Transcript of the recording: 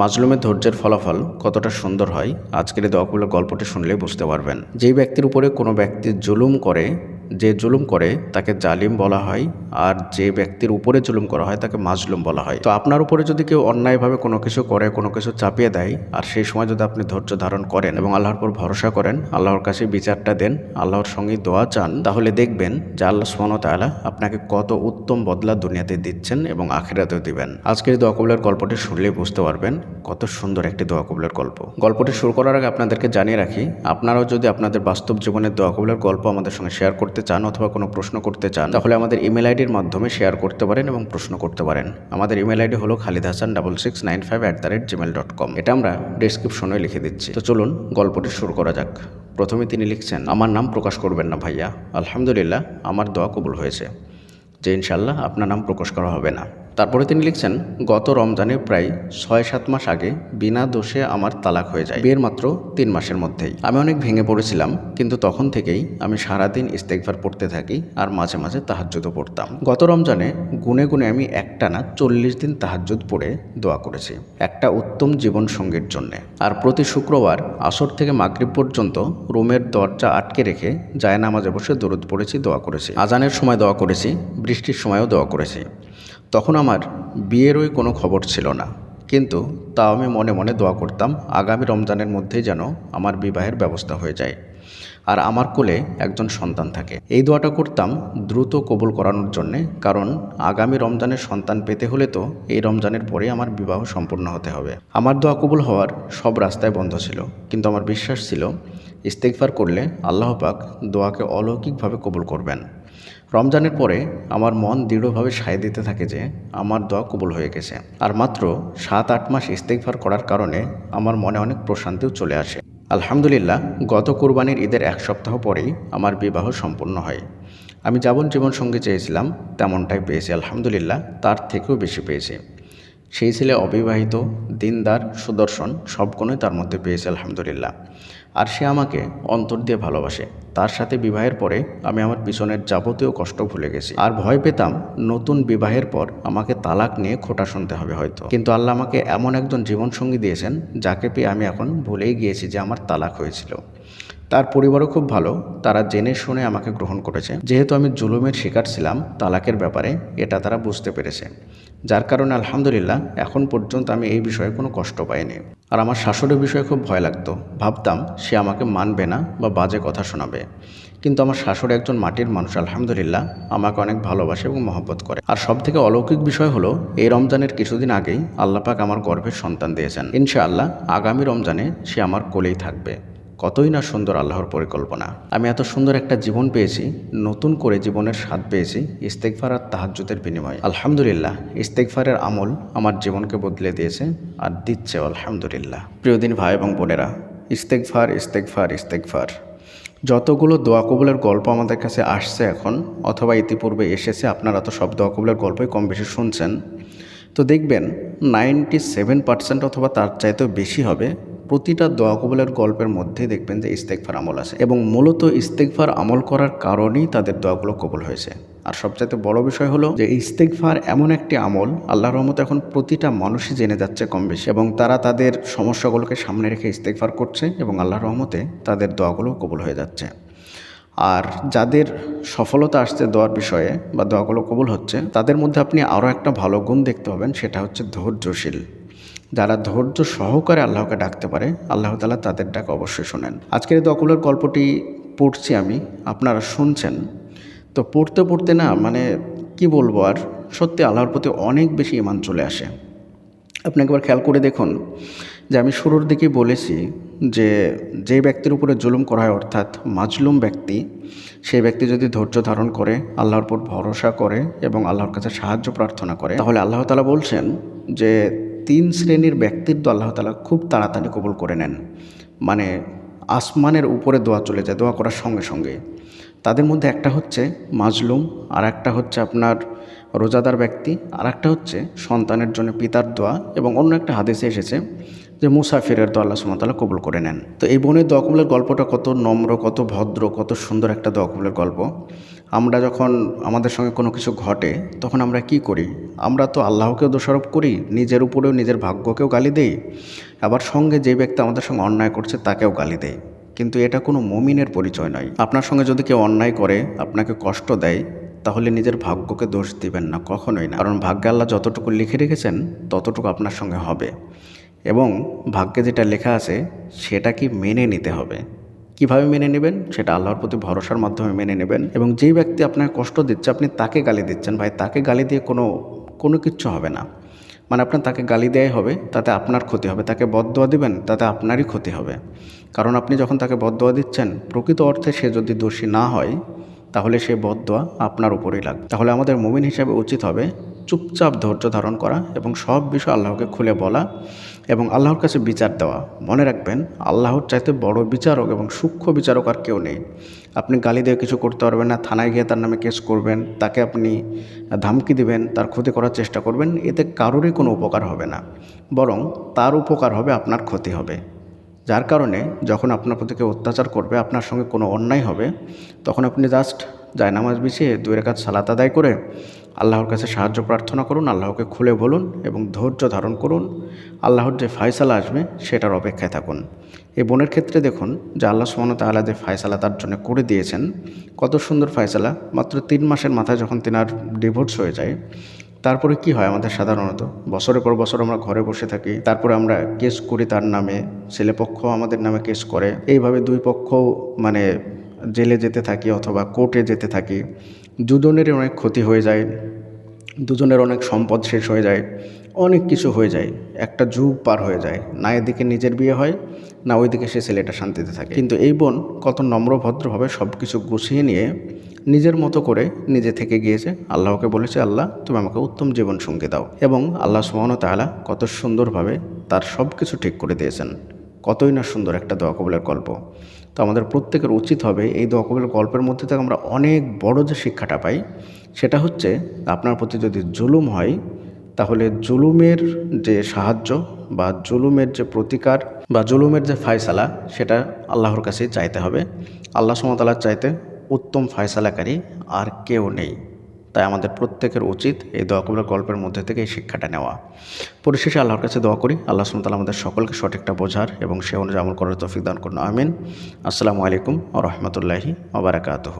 মাজলুমের ধৈর্যের ফলাফল কতটা সুন্দর হয়, আজকের এই দোয়াকুলের গল্পটি শুনলে বুঝতে পারবেন। যেই ব্যক্তির উপরে কোনো ব্যক্তি জুলুম করে যে জুলুম করে তাকে জালিম বলা হয় আর যে ব্যক্তির উপরে জুলুম করা হয় তাকে মাজলুম বলা হয়। তো আপনার উপরে যদি কেউ অন্যায়ভাবে কোনো কিছু করে, কোনো কিছু চাপিয়ে দেয় আর সেই সময় যদি আপনি ধৈর্য ধারণ করেন এবং আল্লাহর উপর ভরসা করেন, আল্লাহর কাছে বিচারটা দেন, আল্লাহর সঙ্গে দোয়া চান, তাহলে দেখবেন যে আল্লাহ ওয়া আপনাকে কত উত্তম বদলা দুনিয়াতে দিচ্ছেন এবং আখিরাতেও দিবেন। আজকের দোয়া কবুলের গল্পটি শুনলেই বুঝতে পারবেন কত সুন্দর একটি দোয়া কবুলের গল্প। গল্পটি শুরু করার আগে আপনাদেরকে জানিয়ে রাখি, আপনারাও যদি আপনাদের বাস্তব জীবনের দোয়া কবুলের গল্প আমাদের সঙ্গে শেয়ার করতে চান অথবা কোনো প্রশ্ন করতে চান, তাহলে আমাদের ইমেল আইডির মাধ্যমে শেয়ার করতে পারেন এবং প্রশ্ন করতে পারেন। আমাদের ইমেল আইডি হলো Khalid Hasan double six nine five at the rate Gmail dot com এটা আমরা ডিসক্রিপশনে লিখে দিচ্ছি। তো চলুন গল্পটি শুরু করা যাক। প্রথমে তিনি লিখছেন, আমার নাম প্রকাশ করবেন না ভাইয়া। আলহামদুলিল্লাহ, আমার দোয়া কবুল হয়েছে। যে ইনশাল্লাহ আপনার নাম প্রকাশ করা হবে না। তারপরে তিনি লিখছেন, গত রমজানে প্রায় ছয় সাত মাস আগে বিনা দোষে আমার তালাক হয়ে যায়। বিয়ের মাত্র তিন মাসের মধ্যেই। আমি অনেক ভেঙে পড়েছিলাম, কিন্তু তখন থেকেই আমি সারাদিন ইস্তেকভার পড়তে থাকি আর মাঝে মাঝে তাহাজ্জুদও পড়তাম। গত রমজানে গুনে গুনে আমি একটানা চল্লিশ দিন তাহাজ্জুদ পড়ে দোয়া করেছি, একটা উত্তম জীবন সঙ্গীর জন্যে। আর প্রতি শুক্রবার আসর থেকে মাগরিব পর্যন্ত রুমের দরজা আটকে রেখে যায় নামাজে বসে দরুদ পড়েছি, দোয়া করেছি। আজানের সময় দোয়া করেছি, বৃষ্টির সময়ও দোয়া করেছি। তখন আমার বিয়েরই কোনো খবর ছিল না। কিন্তু তাও আমি মনে মনে দোয়া করতাম, আগামী রমজানের মধ্যেই যেন আমার বিবাহের ব্যবস্থা হয়ে যায়। আর আমার কোলে একজন সন্তান থাকে। এই দোয়াটা করতাম দ্রুত কবুল করানোর জন্যে, কারণ আগামী রমজানের সন্তান পেতে হলে তো এই রমজানের পরে আমার বিবাহ সম্পূর্ণ হতে হবে। আমার দোয়া কবুল হওয়ার সব রাস্তায় বন্ধ ছিল, কিন্তু আমার বিশ্বাস ছিল ইস্তেকফার করলে আল্লাহ পাক দোয়াকে অলৌকিকভাবে কবুল করবেন। রমজানের পরে আমার মন দৃঢ়ভাবে সায় দিতে থাকে যে আমার দোয়া কবুল হয়ে গেছে। আর মাত্র সাত আট মাস ইস্তেকফার করার কারণে আমার মনে অনেক প্রশান্তিও চলে আসে। আলহামদুলিল্লাহ, গত কোরবানির ঈদের এক সপ্তাহ পরেই আমার বিবাহ সম্পূর্ণ হয়। আমি যেমন জীবনসঙ্গী চেয়েছিলাম, তেমনটাই পেয়েছি, আলহামদুলিল্লাহ, তার থেকেও বেশি পেয়েছি। সেই ছেলে অবিবাহিত, দিনদার, সুদর্শন, সব তার মধ্যে পেয়েছে, আলহামদুলিল্লাহ। আর সে আমাকে অন্তর দিয়ে ভালোবাসে। তার সাথে বিবাহের পরে আমি আমার পিছনের যাবতীয় কষ্ট ভুলে গেছি। আর ভয় পেতাম নতুন বিবাহের পর আমাকে তালাক নিয়ে খোটা শুনতে হবে হয়তো। কিন্তু আল্লাহ আমাকে এমন একজন জীবনসঙ্গী দিয়েছেন, যাকে পেয়ে আমি এখন ভুলেই গিয়েছি যে আমার তালাক হয়েছিল। তার পরিবারও খুব ভালো, তারা জেনে শুনে আমাকে গ্রহণ করেছে। যেহেতু আমি জুলুমের শিকার ছিলাম, তালাকের ব্যাপারে এটা তারা বুঝতে পেরেছে। যার কারণে আলহামদুলিল্লাহ, এখন পর্যন্ত আমি এই বিষয়ে কোনো কষ্ট পাইনি। আর আমার শাশুড়ির বিষয়ে খুব ভয় লাগতো। ভাবতাম সে আমাকে মানবে না বা বাজে কথা শোনাবে। কিন্তু আমার শাশুড়ি একজন মাটির মানুষ, আলহামদুলিল্লাহ, আমাকে অনেক ভালোবাসে এবং মহব্বত করে। আর সব থেকে অলৌকিক বিষয় হলো, এই রমজানের কিছুদিন আগেই আল্লাপাক আমার গর্ভের সন্তান দিয়েছেন। ইনশাআল্লাহ, আগামী রমজানে সে আমার কোলেই থাকবে। কতই না সুন্দর আল্লাহর পরিকল্পনা। আমি এত সুন্দর একটা জীবন পেয়েছি, নতুন করে জীবনের স্বাদ পেয়েছি ইস্তেকফার আর তাহাজ্জুদের বিনিময়ে। আলহামদুলিল্লাহ ইস্তেকফারের আমল আমার জীবনকে বদলে দিয়েছে আর দিচ্ছে, আলহামদুলিল্লাহ। প্রিয়দিন ভাই এবং বোনেরা ইস্তেকফার ইস্তেকফার ইস্তেকফার যতগুলো দোয়া কবুলের গল্প আমাদের কাছে আসছে এখন, অথবা ইতিপূর্বে এসেছে, আপনারা তো সব দোয়া কবুলের গল্পই কম বেশি শুনছেন। তো দেখবেন, নাইনটি সেভেন পার্সেন্ট অথবা তার চাইতেও বেশি হবে প্রতিটা দোয়া কবুলের গল্পের মধ্যে দেখবেন যে ইস্তেকফার আমল আছে এবং মূলত ইস্তেকফার আমল করার কারণেই তাদের দোয়াগুলো কবুল হয়েছে। আর সবচাইতে বড় বিষয় হলো যে ইস্তেকফার এমন একটি আমল, আল্লাহর রহমতে এখন প্রতিটা মানুষই জেনে যাচ্ছে কম বেশি এবং তারা তাদের সমস্যাগুলোকে সামনে রেখে ইস্তেকফার করছে এবং আল্লাহর রহমতে তাদের দোয়াগুলো কবুল হয়ে যাচ্ছে। আর যাদের সফলতা আসছে দোয়ার বিষয়ে বা দোয়াগুলো কবুল হচ্ছে, তাদের মধ্যে আপনি আরও একটা ভালো গুণ দেখতে পাবেন, সেটা হচ্ছে ধৈর্যশীল। যারা ধৈর্য সহকারে আল্লাহকে ডাকতে পারে, আল্লাহ তালা তাদের ডাক অবশ্যই শোনেন। আজকের দকুলের গল্পটি পড়ছি আমি, আপনারা শুনছেন। তো পড়তে পড়তে না মানে কি বলব আর, সত্যি আল্লাহর প্রতি অনেক বেশি ইমান চলে আসে। আপনি একবার খেয়াল করে দেখুন যে আমি শুরুর দিকেই বলেছি যে যে ব্যক্তির উপরে জুলুম করা হয়, অর্থাৎ মাজলুম ব্যক্তি সেই ব্যক্তি যদি ধৈর্য ধারণ করে, আল্লাহর উপর ভরসা করে এবং আল্লাহর কাছে সাহায্য প্রার্থনা করে, তাহলে আল্লাহ তালা বলছেন যে তিন শ্রেণির ব্যক্তির তো আল্লাহ তালা খুব তাড়াতাড়ি কবুল করে নেন। মানে আসমানের উপরে দোয়া চলে যায়, দোয়া করার সঙ্গে সঙ্গে। তাদের মধ্যে একটা হচ্ছে মাজলুম আর একটা হচ্ছে আপনার রোজাদার ব্যক্তি আর একটা হচ্ছে সন্তানের জন্য পিতার দোয়া এবং অন্য একটা হাদিসে এসেছে যে মুসাফিরের দোয়া আল্লাহ সুমতাল্লাহ কবুল করে নেন। তো এই বোনের দোয়া কবুলের গল্পটা কত নম্র, কত ভদ্র, কত সুন্দর একটা দোয়া কবুলের গল্প। আমরা যখন আমাদের সঙ্গে কোনো কিছু ঘটে, তখন আমরা কি করি? আমরা তো আল্লাহকেও দোষারোপ করি, নিজের উপরেও নিজের ভাগ্যকেও গালি দেই। আবার সঙ্গে যে ব্যক্তি আমাদের সঙ্গে অন্যায় করছে, তাকেও গালি দেয় কিন্তু এটা কোনো মমিনের পরিচয় নয়। আপনার সঙ্গে যদি কেউ অন্যায় করে, আপনাকে কষ্ট দেয়, তাহলে নিজের ভাগ্যকে দোষ দিবেন না, কখনোই না। কারণ ভাগ্যে আল্লাহ যতটুকু লিখে রেখেছেন, ততটুকু আপনার সঙ্গে হবে। এবং ভাগ্যে যেটা লেখা আছে, সেটা কি মেনে নিতে হবে? কীভাবে মেনে নেবেন, সেটা আল্লাহর প্রতি ভরসার মাধ্যমে মেনে নেবেন এবং যেই ব্যক্তি আপনাকে কষ্ট দিচ্ছে, আপনি তাকে গালি দিচ্ছেন। ভাই, তাকে গালি দিয়ে কোনো কোনো কিচ্ছু হবে না। মানে আপনার তাকে গালি দেওয়াই হবে, তাতে আপনার ক্ষতি হবে। তাকে বদদোয়া দিবেন, তাতে আপনারই ক্ষতি হবে। কারণ আপনি যখন তাকে বদদোয়া দিচ্ছেন, প্রকৃত অর্থে সে যদি দোষী না হয়, তাহলে সে বদদোয়া আপনার উপরেই লাগবে। তাহলে আমাদের মুমিন হিসাবে উচিত হবে চুপচাপ ধৈর্য ধারণ করা এবং সব বিষয় আল্লাহকে খুলে বলা এবং আল্লাহর কাছে বিচার দেওয়া। মনে রাখবেন, আল্লাহর চাইতে বড় বিচারক এবং সূক্ষ্ম বিচারক আর কেউ নেই। আপনি গালি দিয়ে কিছু করতে পারবেন না, থানায় গিয়ে তার নামে কেস করবেন, তাকে আপনি ধামকি দিবেন, তার ক্ষতি করার চেষ্টা করবেন, এতে কারোরই কোনো উপকার হবে না। বরং তার উপকার হবে, আপনার ক্ষতি হবে। যার কারণে যখন আপনার প্রতি কেউ অত্যাচার করবে, আপনার সঙ্গে কোনো অন্যায় হবে, তখন আপনি জাস্ট জায়নামাজ বিছিয়ে দুই রেখাত সালাত আদায় করে আল্লাহর কাছে সাহায্য প্রার্থনা করুন, আল্লাহকে খুলে বলুন এবং ধৈর্য ধারণ করুন। আল্লাহর যে ফায়সালা আসবে, সেটার অপেক্ষায় থাকুন। এই বোনের ক্ষেত্রে দেখুন, যে আল্লাহ সুমন তাআলা যে ফায়সালা তার জন্য করে দিয়েছেন, কত সুন্দর ফায়সালা। মাত্র তিন মাসের মাথায় যখন তিনার ডিভোর্স হয়ে যায়, তারপরে কি হয় আমাদের সাধারণত? বছরের পর বছর আমরা ঘরে বসে থাকি, তারপরে আমরা কেস করি তার নামে ছেলেপক্ষ আমাদের নামে কেস করে। এইভাবে দুই পক্ষ মানে জেলে যেতে থাকি অথবা কোর্টে যেতে থাকি দুজনেরই অনেক ক্ষতি হয়ে যায়, দুজনের অনেক সম্পদ শেষ হয়ে যায়, অনেক কিছু হয়ে যায়। একটা যুগ পার হয়ে যায়, না এদিকে নিজের বিয়ে হয়, না ওইদিকে সে ছেলেটা শান্তিতে থাকে। কিন্তু এই বোন কত নম্র, ভদ্রভাবে সব কিছু গুছিয়ে নিয়ে নিজের মতো করে নিজে থেকে গিয়েছে। আল্লাহকে বলেছে, আল্লাহ, তুমি আমাকে উত্তম জীবন সঙ্গী দাও। এবং আল্লাহ সুমন তাআলা কত সুন্দরভাবে তার সব কিছু ঠিক করে দিয়েছেন। কতই না সুন্দর একটা দোয়া কবলের গল্প। তো আমাদের প্রত্যেকের উচিত হবে এই দোয়া কবলের গল্পের মধ্যে থেকে আমরা অনেক বড় যে শিক্ষাটা পাই, সেটা হচ্ছে আপনার প্রতি যদি জুলুম হয়, তাহলে জুলুমের যে সাহায্য বা জুলুমের যে প্রতিকার বা জুলুমের যে ফায়সালা, সেটা আল্লাহর কাছেই চাইতে হবে। আল্লাহ সুমতালার চাইতে উত্তম ফায়সালাকারী আর কেউ নেই। তাই আমাদের প্রত্যেকের উচিত এই দোয়া কবুলের গল্পের মধ্যে থেকে এই শিক্ষাটা নেওয়া। পরিশেষে আল্লাহর কাছে দোয়া করি, আল্লাহ সুমতাল আমাদের সকলকে সঠিকটা বোঝার এবং সে অনুযায়ী আমল করার তৌফিক দান করুন। আমিন। আসসালামু আলাইকুম ও রহমতুল্লাহি ওবরাকাতহ